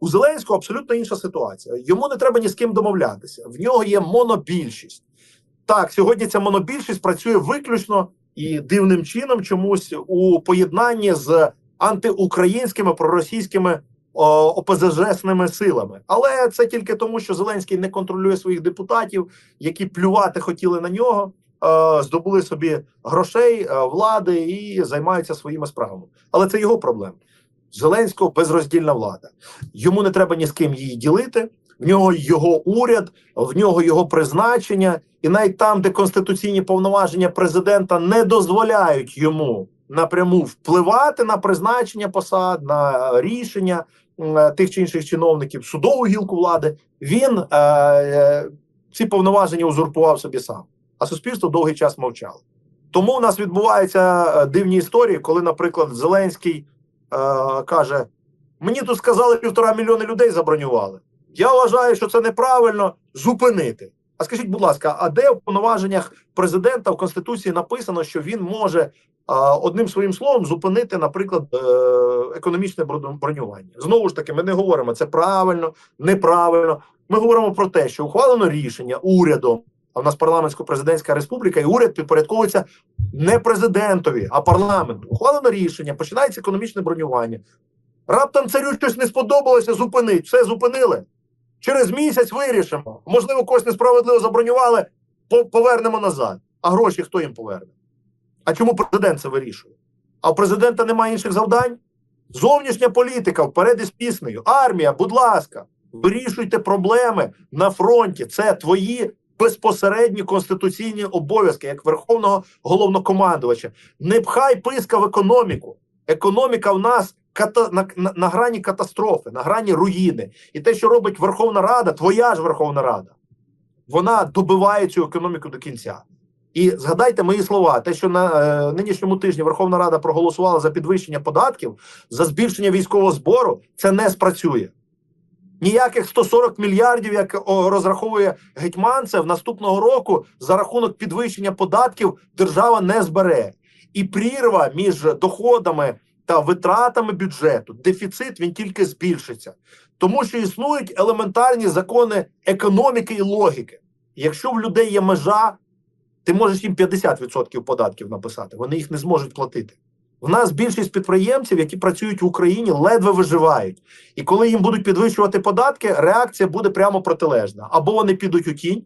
У Зеленського абсолютно інша ситуація. Йому не треба ні з ким домовлятися. В нього є монобільшість. Так, сьогодні ця монобільшість працює виключно і дивним чином чомусь у поєднанні з антиукраїнськими проросійськими ОПЗЖ-сними силами. Але це тільки тому, що Зеленський не контролює своїх депутатів, які плювати хотіли на нього, е, здобули собі грошей, е, влади і займаються своїми справами. Але це його проблема. Зеленського безроздільна влада. Йому не треба ні з ким її ділити. В нього його уряд, в нього його призначення, і навіть там, де конституційні повноваження президента не дозволяють йому напряму впливати на призначення посад, на рішення тих чи інших чиновників, судову гілку влади, він е, е, ці повноваження узурпував собі сам. А суспільство довгий час мовчало. Тому у нас відбуваються е, дивні історії, коли, наприклад, Зеленський е, каже: мені тут сказали півтора мільйони людей забронювали. Я вважаю, що це неправильно зупинити. А скажіть, будь ласка, а де в повноваженнях президента в конституції написано, що він може а, одним своїм словом зупинити, наприклад, е, економічне бронювання? Знову ж таки, ми не говоримо це правильно, неправильно. Ми говоримо про те, що ухвалено рішення урядом. А в нас парламентсько-президентська республіка, і уряд підпорядковується не президентові, а парламенту. Ухвалено рішення, починається економічне бронювання. Раптом царю щось не сподобалося, зупинить. Все зупинили. Через місяць вирішимо. Можливо, когось несправедливо забронювали, повернемо назад. А гроші хто їм поверне? А чому президент це вирішує? А у президента немає інших завдань? Зовнішня політика вперед із піснею. Армія, будь ласка, вирішуйте проблеми на фронті. Це твої безпосередні конституційні обов'язки як верховного головнокомандувача. Не пхай писка в економіку. Економіка в нас ката, на, на, на грані катастрофи, на грані руїни. І те, що робить Верховна Рада, твоя ж Верховна Рада, вона добиває цю економіку до кінця. І згадайте мої слова: те, що на е, нинішньому тижні Верховна Рада проголосувала за підвищення податків, за збільшення військового збору, це не спрацює. Ніяких 140 мільярдів, як розраховує Гетьманцев, наступного року за рахунок підвищення податків держава не збере. І прірва між доходами та витратами бюджету, дефіцит він тільки збільшиться, тому що існують елементарні закони економіки і логіки. Якщо в людей є межа, ти можеш їм 50% податків написати, вони їх не зможуть платити. В нас більшість підприємців, які працюють в Україні, ледве виживають. І коли їм будуть підвищувати податки, реакція буде прямо протилежна. Або вони підуть у тінь,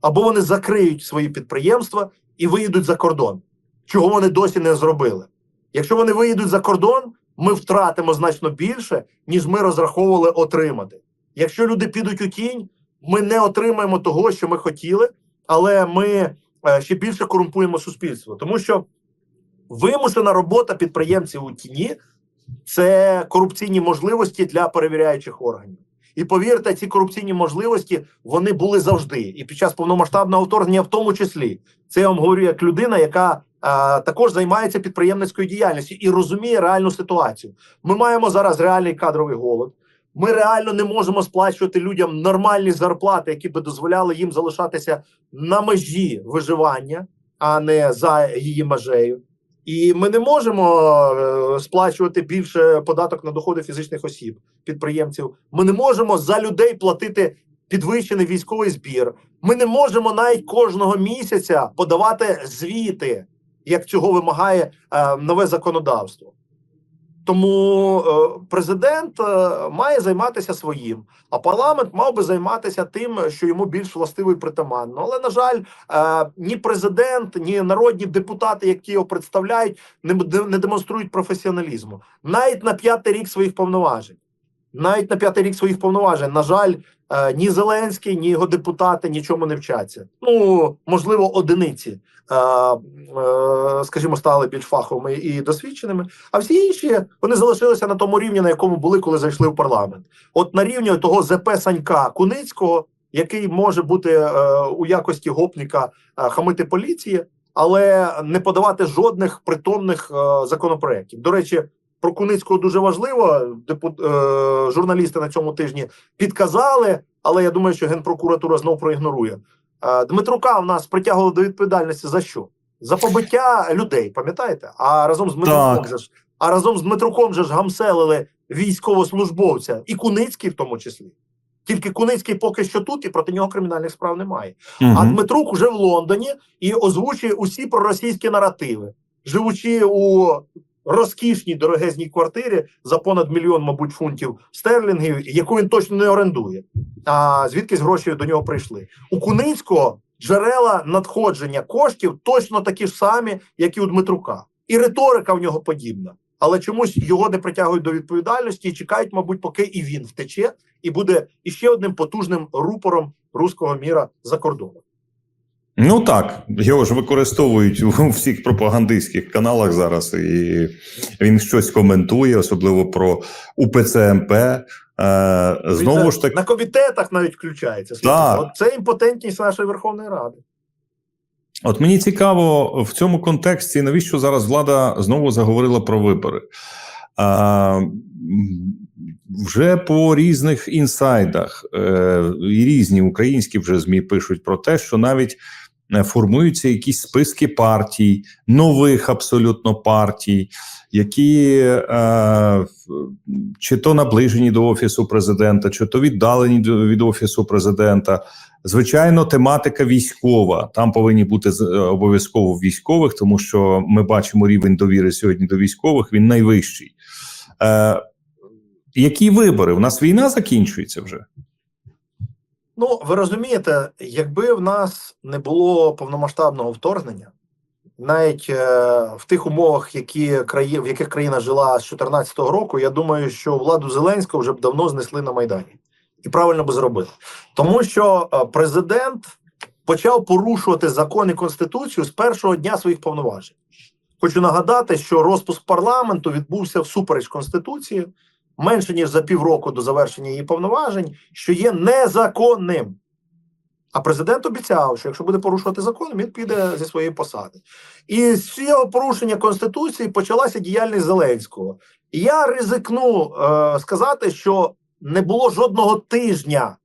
або вони закриють свої підприємства і виїдуть за кордон, чого вони досі не зробили. Якщо вони виїдуть за кордон, ми втратимо значно більше, ніж ми розраховували отримати. Якщо люди підуть у тінь, ми не отримаємо того, що ми хотіли, але ми е, ще більше корумпуємо суспільство, тому що вимушена робота підприємців у тіні це корупційні можливості для перевіряючих органів. І повірте, ці корупційні можливості вони були завжди, і під час повномасштабного вторгнення, в тому числі, це я вам говорю як людина, яка е, також займається підприємницькою діяльністю і розуміє реальну ситуацію. Ми маємо зараз реальний кадровий голод. Ми реально не можемо сплачувати людям нормальні зарплати, які би дозволяли їм залишатися на межі виживання, а не за її межею. І ми не можемо е, сплачувати більше податок на доходи фізичних осіб, підприємців. Ми не можемо за людей платити підвищений військовий збір. Ми не можемо навіть кожного місяця подавати звіти, як цього вимагає е, нове законодавство. Тому е, президент е, має займатися своїм, а парламент мав би займатися тим, що йому більш властиво і притаманно. Але на жаль, е, ні президент, ні народні депутати, які його представляють, не, де- не демонструють професіоналізму навіть на п'ятий рік своїх повноважень. Навіть на п'ятий рік своїх повноважень, на жаль, е, ні Зеленський, ні його депутати нічому не вчаться. Ну можливо, одиниці, е, е, скажімо, стали більш фаховими і досвідченими. А всі інші вони залишилися на тому рівні, на якому були, коли зайшли в парламент. От на рівні того ЗП Санька Куницького, який може бути у якості гопніка хамити поліції, але не подавати жодних притомних е, законопроєктів. До речі, про Куницького дуже важливо. Депу, е, журналісти на цьому тижні підказали, але я думаю, що генпрокуратура знов проігнорує. Е, Дмитрука в нас притягували до відповідальності за що? За побиття людей, пам'ятаєте? А разом з Дмитруком же ж, а разом з Дмитруком же ж гамселили військовослужбовця, і Куницький в тому числі. Тільки Куницький поки що тут, і проти нього кримінальних справ немає. А Дмитрук уже в Лондоні і озвучує усі проросійські наративи, живучи у розкішній дорогезній квартирі за понад мільйон, мабуть, фунтів стерлінгів, яку він точно не орендує. А звідкись гроші до нього прийшли? У Куницького джерела надходження коштів точно такі ж самі, як і у Дмитрука, і риторика в нього подібна. Але чомусь його не притягують до відповідальності і чекають, мабуть, поки і він втече, і буде іще одним потужним рупором руського міра за кордоном. Ну так, його ж використовують у всіх пропагандистських каналах зараз, і він щось коментує, особливо про УПЦ МП. Е, знову Він ж таки, на комітетах навіть включається. Так. От це імпотентність нашої Верховної Ради. От мені цікаво в цьому контексті, навіщо зараз влада знову заговорила про вибори. М, вже по різних інсайдах е, і різні українські вже ЗМІ пишуть про те, що навіть е, формуються якісь списки партій, нових абсолютно партій, які е, чи то наближені до офісу президента, чи то віддалені від офісу президента. Звичайно, тематика військова. Там повинні бути е, обов'язково військових, тому що ми бачимо рівень довіри сьогодні до військових. Він найвищий. Е, які вибори? У нас війна закінчується вже. Ну, ви розумієте, якби в нас не було повномасштабного вторгнення, навіть е, в тих умовах, які краї, в яких країна жила з 2014 року, я думаю, що владу Зеленського вже б давно знесли на Майдані. І правильно би зробили. Тому що е, президент почав порушувати закон і конституцію з першого дня своїх повноважень. Хочу нагадати, що розпуск парламенту відбувся всупереч конституції менше ніж за півроку до завершення її повноважень, що є незаконним. А президент обіцяв, що якщо буде порушувати закон, він піде зі своєї посади. І з цього порушення конституції почалася діяльність Зеленського. І я ризикну е, сказати, що не було жодного тижня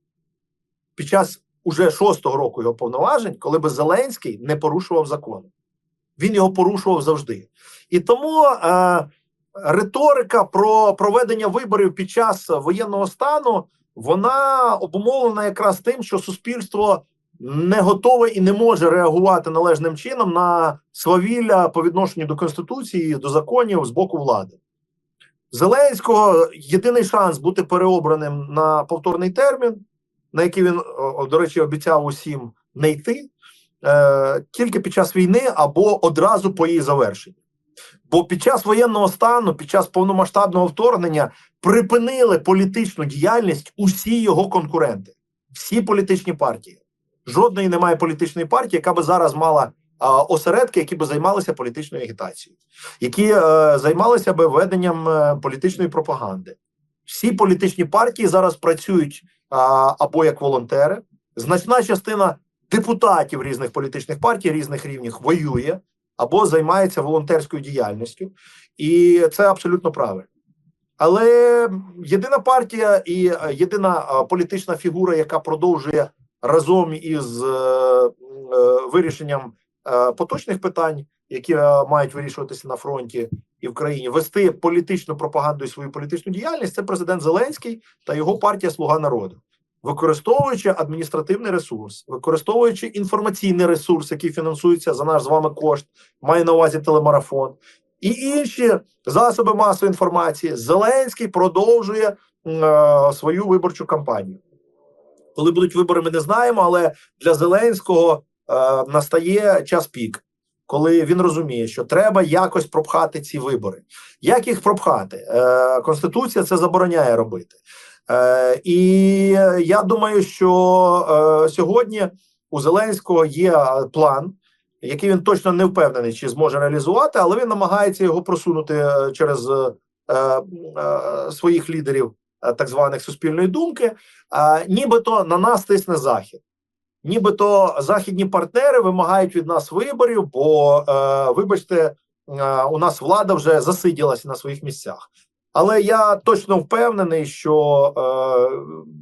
під час уже шостого року його повноважень, коли би Зеленський не порушував закон. Він його порушував завжди. І тому е, риторика про проведення виборів під час воєнного стану вона обумовлена якраз тим, що суспільство не готове і не може реагувати належним чином на свавілля по відношенню до конституції, до законів з боку влади. Зеленського єдиний шанс бути переобраним на повторний термін, на який він, до речі, обіцяв усім не йти, е, тільки під час війни або одразу по її завершенні. Бо під час воєнного стану, під час повномасштабного вторгнення припинили політичну діяльність усі його конкуренти, всі політичні партії. Жодної немає політичної партії, яка би зараз мала а, осередки, які би займалися політичною агітацією, які е, займалися би веденням е, політичної пропаганди. Всі політичні партії зараз працюють а, або як волонтери. Значна частина депутатів різних політичних партій, різних рівнів воює або займається волонтерською діяльністю, і це абсолютно правильно. Але єдина партія і е, єдина е, політична фігура, яка продовжує разом із е, вирішенням поточних питань, які мають вирішуватися на фронті і в країні, вести політичну пропаганду і свою політичну діяльність, це президент Зеленський та його партія Слуга народу. Використовуючи адміністративний ресурс, використовуючи інформаційний ресурс, який фінансується за наш з вами кошт, має на увазі телемарафон, і інші засоби масової інформації, Зеленський продовжує е, свою виборчу кампанію. Коли будуть вибори, ми не знаємо, але для Зеленського е, настає час пік, коли він розуміє, що треба якось пропхати ці вибори. Як їх пропхати? Е, Конституція це забороняє робити. Е, і я думаю, що е, сьогодні у Зеленського є е, план, який він точно не впевнений, чи зможе реалізувати, але він намагається його просунути е, через е, е, своїх лідерів е, так званих суспільної думки. Е, нібито на нас тисне захід. Нібито західні партнери вимагають від нас виборів, бо, е, вибачте, е, у нас влада вже засиділася на своїх місцях. Але я точно впевнений, що е,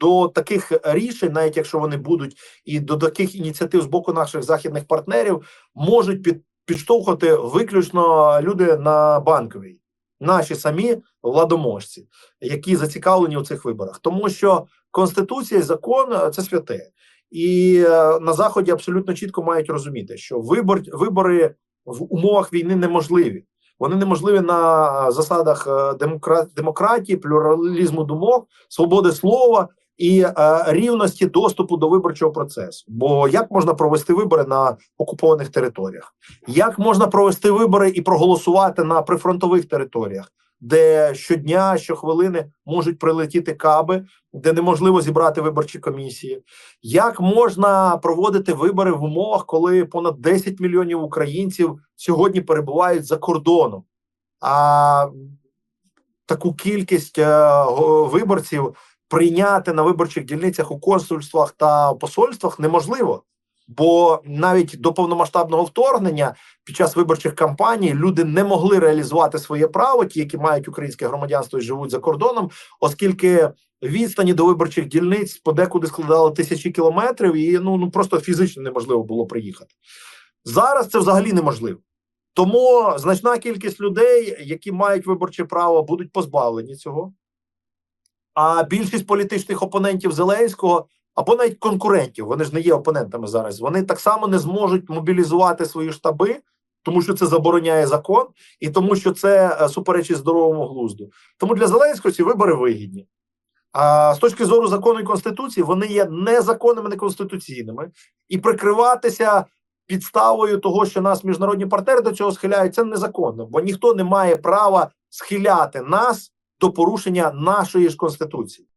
до таких рішень, навіть якщо вони будуть, і до таких ініціатив з боку наших західних партнерів, можуть під, підштовхувати виключно люди на банковій, наші самі владоможці, які зацікавлені у цих виборах, тому що конституція і закон е, це святе, і е, на заході абсолютно чітко мають розуміти, що вибор, вибори в умовах війни неможливі. Вони неможливі на засадах е, демократії, плюралізму думок, свободи слова і е, рівності доступу до виборчого процесу. Бо як можна провести вибори на окупованих територіях? Як можна провести вибори і проголосувати на прифронтових територіях, де щодня, щохвилини можуть прилетіти каби, де неможливо зібрати виборчі комісії? Як можна проводити вибори в умовах, коли понад 10 мільйонів українців сьогодні перебувають за кордоном? А таку кількість е, виборців прийняти на виборчих дільницях у консульствах та посольствах неможливо. Бо навіть до повномасштабного вторгнення під час виборчих кампаній люди не могли реалізувати своє право, ті, які мають українське громадянство і живуть за кордоном, оскільки відстані до виборчих дільниць подекуди складали тисячі кілометрів, і ну, ну просто фізично неможливо було приїхати. Зараз це взагалі неможливо. Тому значна кількість людей, які мають виборче право, будуть позбавлені цього. А більшість політичних опонентів Зеленського або навіть конкурентів, вони ж не є опонентами зараз. Вони так само не зможуть мобілізувати свої штаби, тому що це забороняє закон, і тому що це е, суперечить здоровому глузду. Тому для Зеленського ці вибори вигідні. А з точки зору закону і конституції, вони є незаконними, неконституційними, і прикриватися підставою того, що нас міжнародні партнери до цього схиляють, це незаконно, бо ніхто не має права схиляти нас до порушення нашої ж конституції.